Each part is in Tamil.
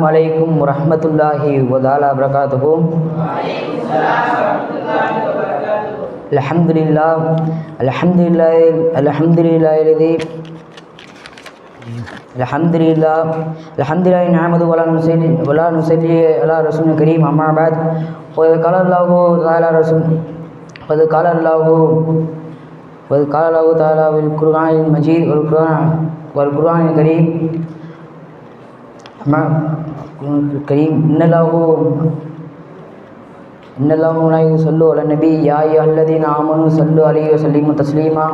السلام عليكم ورحمة الله وتعالى وبركاته. الحمد لله الحمد لله الحمد لله الذي الحمد لله الحمد لله نعمده ولا نصلي ولا نصلي على رسول الكريم أما بعد. وإذ قال الله تعالى رسول وإذ قال الله وإذ قال الله تعالى بالقرآن المجيد والقرآن والقرآن الكريم मैं करीम सल्लु अला नबी या अल्लदीन आमनु सल्लु अलैहि वसल्लिम तस्लीमा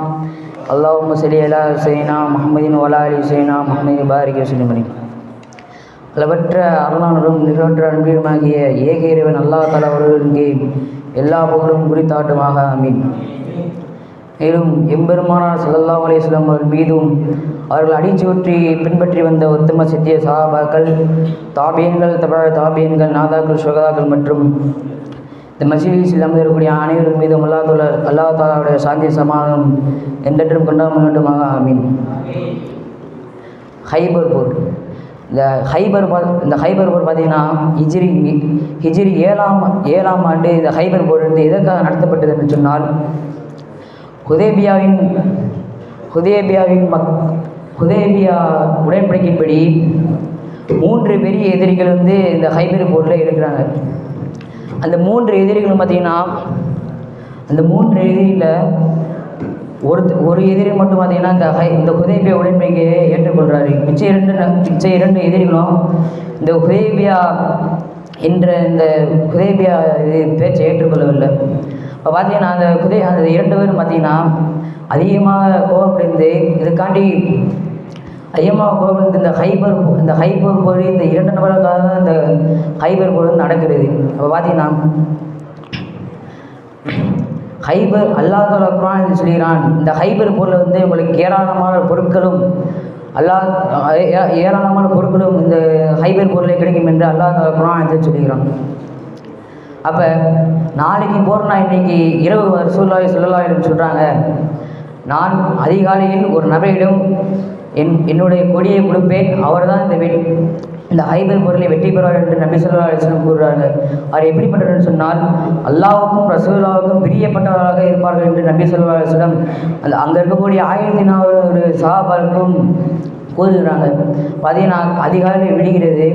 அல்லாஹும் சலி அலா ஹுசைனா முகமதின் ஒலா அலி ஹுசைனா முகமதின் பாரிக் ஹுசைன் மணி அளவற்ற அருளாளரும் நிகழ்ற்ற அன்பிலுமாகிய ஏக இறைவன் அல்லா தலா ஒருவருங்கே எல்லா புகழும் குறித்தாட்டுமாக. அமீன் மேலும் எம்பெருமானார் சல்லல்லா அலிஸ்லாம் அவர்கள் மீதும் அவர்கள் அடிச்சுவற்றி பின்பற்றி வந்த உத்தம சித்திய சகாபாக்கள் தாபியன்கள் தப தாபியன்கள் நாதாக்கள் சுகதாக்கள் மற்றும் இந்த மசீதியில் அமர்ந்திருக்கக்கூடிய அனைவரும் மீதும் அல்லா தாலா அல்லா தாலாவுடைய சாந்தி சமாதானம் என்றென்றும் கொண்டாட வேண்டுமாக ஆமீன். ஹைபர் போர். இந்த ஹைபர் பா இந்த ஹைபர் போர் பார்த்தீங்கன்னா ஹிஜிரி ஹிஜிரி ஏழாம் ஏழாம் ஆண்டு இந்த ஹைபர் போர் வந்து எதற்காக நடத்தப்பட்டது என்று சொன்னால் ஹுதேபியாவின் ஹுதேபியாவின் மக் ஹுதேபியா உடன்படிக்கைப்படி மூன்று பெரிய எதிரிகள் வந்து இந்த ஹைபர் போரில் இருக்கிறாங்க. அந்த மூன்று எதிரிகளும் பார்த்தீங்கன்னா அந்த மூன்று எதிரியில் ஒரு ஒரு எதிரி மட்டும் பார்த்தீங்கன்னா இந்த ஹை இந்த ஹுதேபியா உடன்படிக்கையை ஏற்றுக்கொள்கிறாரு மிச்ச இரண்டு மிச்ச இரண்டு எதிரிகளும் இந்த ஹுதேபியா என்ற இந்த ஹுதேபியா இது பேச்சை ஏற்றுக்கொள்ளவில்லை. இப்போ பார்த்தீங்கன்னா அந்த குதிரை அந்த இரண்டு பேரும் பார்த்தீங்கன்னா அதிகமாக கோபப்படைந்து இதுக்காண்டி அதிகமாக கோபப்படைந்து இந்த ஹைபர் இந்த ஹைபர் போர் இந்த இரண்டு நபர்களுக்காக தான் இந்த ஹைபர் போர் வந்து நடக்கிறது. அப்போ பார்த்தீங்கன்னா ஹைபர் அல்லாத குரான் சொல்கிறான் இந்த ஹைபர் போரில் வந்து உங்களுக்கு ஏராளமான பொருட்களும் அல்லா ஏராளமான பொருட்களும் இந்த ஹைபர் போரில் கிடைக்கும் என்று அல்லாத குரான் சொல்கிறான். அப்போ நாளைக்கு போகிறனா இன்னைக்கு இரவு ரசூல்லாய் சொல்லலாயிடம் சொல்கிறாங்க நான் அதிகாலையில் ஒரு நபரிடம் என் என்னுடைய கொடியை கொடுப்பேன் அவர் தான் இந்த வெ இந்த ஹைபர் பொருளை வெற்றி பெறுவார் என்று நபி சொல்லா அலிஸ்லம் கூறுறாங்க. அவர் எப்படிப்பட்டவர்னு சொன்னால் அல்லாவுக்கும் ரசூல்லாவுக்கும் பிரியப்பட்டவராக இருப்பார்கள் என்று நபி சொல்லா அலிஸ்லம் அந்த அங்கே இருக்கக்கூடிய ஆயிரத்தி நானூறு சகாபாருக்கும் கூறுகிறாங்க. பார்த்தீங்கன்னா அதிகாலையில் விடுகிறது.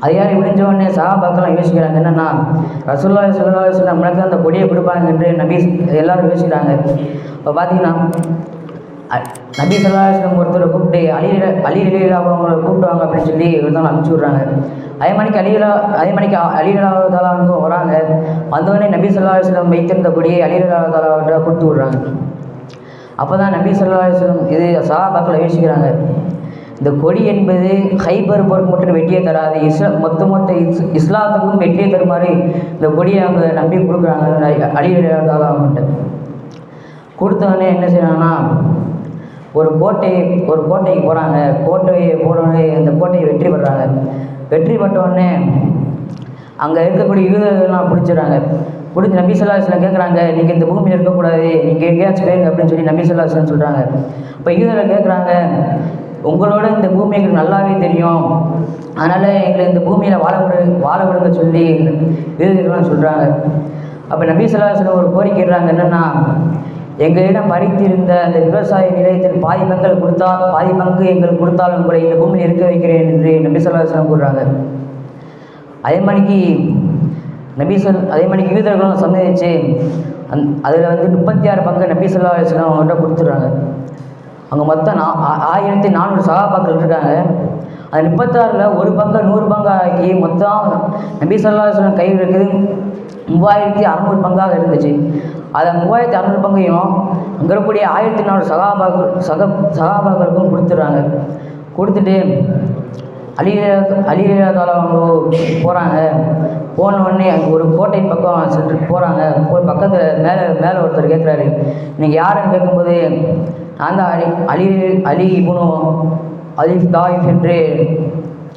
அதிகாரி முடிஞ்ச உடனே சகாபாக்கெல்லாம் யோசிக்கிறாங்க என்னென்னா ரசூல்லா சுல்லா சொல்ல நம்மளுக்கு அந்த கொடியை கொடுப்பாங்க என்று நபி எல்லாரும் யோசிக்கிறாங்க. இப்போ பார்த்தீங்கன்னா அ- நபி சொல்லாஸ்லம் ஒருத்தரை கூப்பிட்டு அலி அலி அலிலா அவங்களை கூப்பிடுவாங்க அப்படின்னு சொல்லி இருந்தாலும் அனுப்பிச்சி விட்றாங்க. அதே மணிக்கு அலிலா அதே மணிக்கு அலிலா தாலாவுக்கும் வராங்க. வந்தோடனே நபி சொல்லாஸ்லம் வைத்திருந்த கொடியை அலிலா தாலாவிட்ட கொடுத்து விட்றாங்க. அப்போ தான் நபி ஸல்லல்லாஹு அலைஹி இது சஹாபாக்கள் யோசிக்கிறாங்க இந்த கொடி என்பது ஹைபர் போருக்கு மட்டும் வெற்றியை தராது. இஸ்லா மொத்த மொத்த இஸ் இஸ்லாத்துக்கும் வெற்றியை தருமாறு இந்த கொடியை அவங்க நம்பி கொடுக்குறாங்க. அழியாதால அவங்கள்ட்ட கொடுத்தவொடனே என்ன செய்றாங்கன்னா ஒரு கோட்டை ஒரு கோட்டைக்கு போகிறாங்க கோட்டையை போனோடனே அந்த கோட்டையை வெற்றி பெறாங்க. வெற்றி பெற்ற உடனே அங்கே இருக்கக்கூடிய யூதர்கள்லாம் பிடிச்சிடுறாங்க. பிடிச்சி நபி சொல்லாஸ்லாம் கேட்குறாங்க நீங்கள் இந்த பூமியில் இருக்கக்கூடாது. நீங்கள் எங்கேயாச்சும் போயிருங்க அப்படின்னு சொல்லி நபி சொல்லாஸ்லாம் சொல்கிறாங்க இப்போ யூதர்கள் கேட்குறாங்க உங்களோட இந்த பூமி எங்களுக்கு நல்லாவே தெரியும். அதனால் எங்களை இந்த பூமியில் வாழ விடு வாழ விடுங்க சொல்லி யூதர்கள்லாம் சொல்கிறாங்க அப்போ நபி சொல்லாசன் ஒரு கோரிக்கைடுறாங்க என்னென்னா எங்களிடம் பறித்திருந்த அந்த விவசாய நிலையத்தில் பாதி பங்கள் கொடுத்தா பாதி பங்கு எங்களுக்கு கொடுத்தாலும் கூட இந்த பூமியில் இருக்க வைக்கிறேன் என்று நபி சொல்லாசனம் கூறுறாங்க. அதே மாதிரிக்கு நபி சொல் அதே மணிக்கு யூதர்களும் சந்தேகிச்சு அந் அதில் வந்து முப்பத்தி ஆறு பங்கு நபி சொல்லா அவங்கள்ட்ட கொடுத்துட்றாங்க. அங்கே மொத்தம் நா ஆயிரத்தி நானூறு சகாபாக்கள் இருக்காங்க. அது முப்பத்தாறில் ஒரு பங்கை நூறு பங்காக ஆக்கி மொத்தம் நபி சொல்லாஸ்வரன் கை கையில் இருக்குது. மூவாயிரத்தி அறநூறு பங்காக இருந்துச்சு. அதை மூவாயிரத்தி அறநூறு பங்கையும் அங்கே இருக்கக்கூடிய ஆயிரத்தி நானூறு சகாபாக்கள் சக சகாபாக்களுக்கும் கொடுத்துட்றாங்க. கொடுத்துட்டு அலியா அலியாதால அவங்க போகிறாங்க போன உடனே ஒரு கோட்டை பக்கம் சென்று போகிறாங்க ஒரு பக்கத்தில் மேலே மேலே ஒருத்தர் கேட்குறாரு நீங்கள் யாருன்னு கேட்கும்போது அந்த அலி அலி அலி இபுனு அலிஃப் தாயிஃப் என்று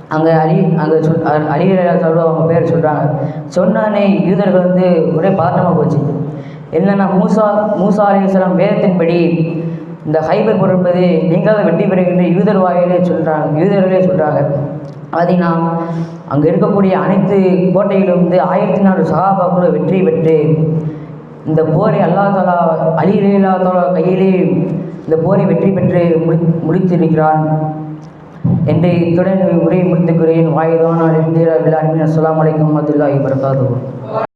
அங்கே அலி அங்கே சொல் அலியாதாவோட அவங்க பேர் சொல்கிறாங்க சொன்னானே யூதர்கள் வந்து ஒரே பதட்டமாக போச்சு. என்னென்னா மூசா மூசா அலிஸ்லாம் வேதத்தின்படி இந்த ஹைபர் பொருள்பது நீங்களாக வெற்றி பெறுகின்ற யூதர் வாயிலே சொல்கிறாங்க யூதர்களே சொல்கிறாங்க பார்த்தீங்கன்னா அங்கே இருக்கக்கூடிய அனைத்து கோட்டையிலும் வந்து ஆயிரத்தி நாலு சகாபாக்களும் வெற்றி பெற்று இந்த போரை அல்லா தாலா அலி அல்லா தாலா கையிலே இந்த போரை வெற்றி பெற்று முடி முடித்திருக்கிறான். என்று இத்துடன் உரையை முடித்துக்கிறேன். வாயுதான் அலிந்திர அஸ்லாம் வலைக்கம் வரமத்துல்லாஹி வரகாத்துஹு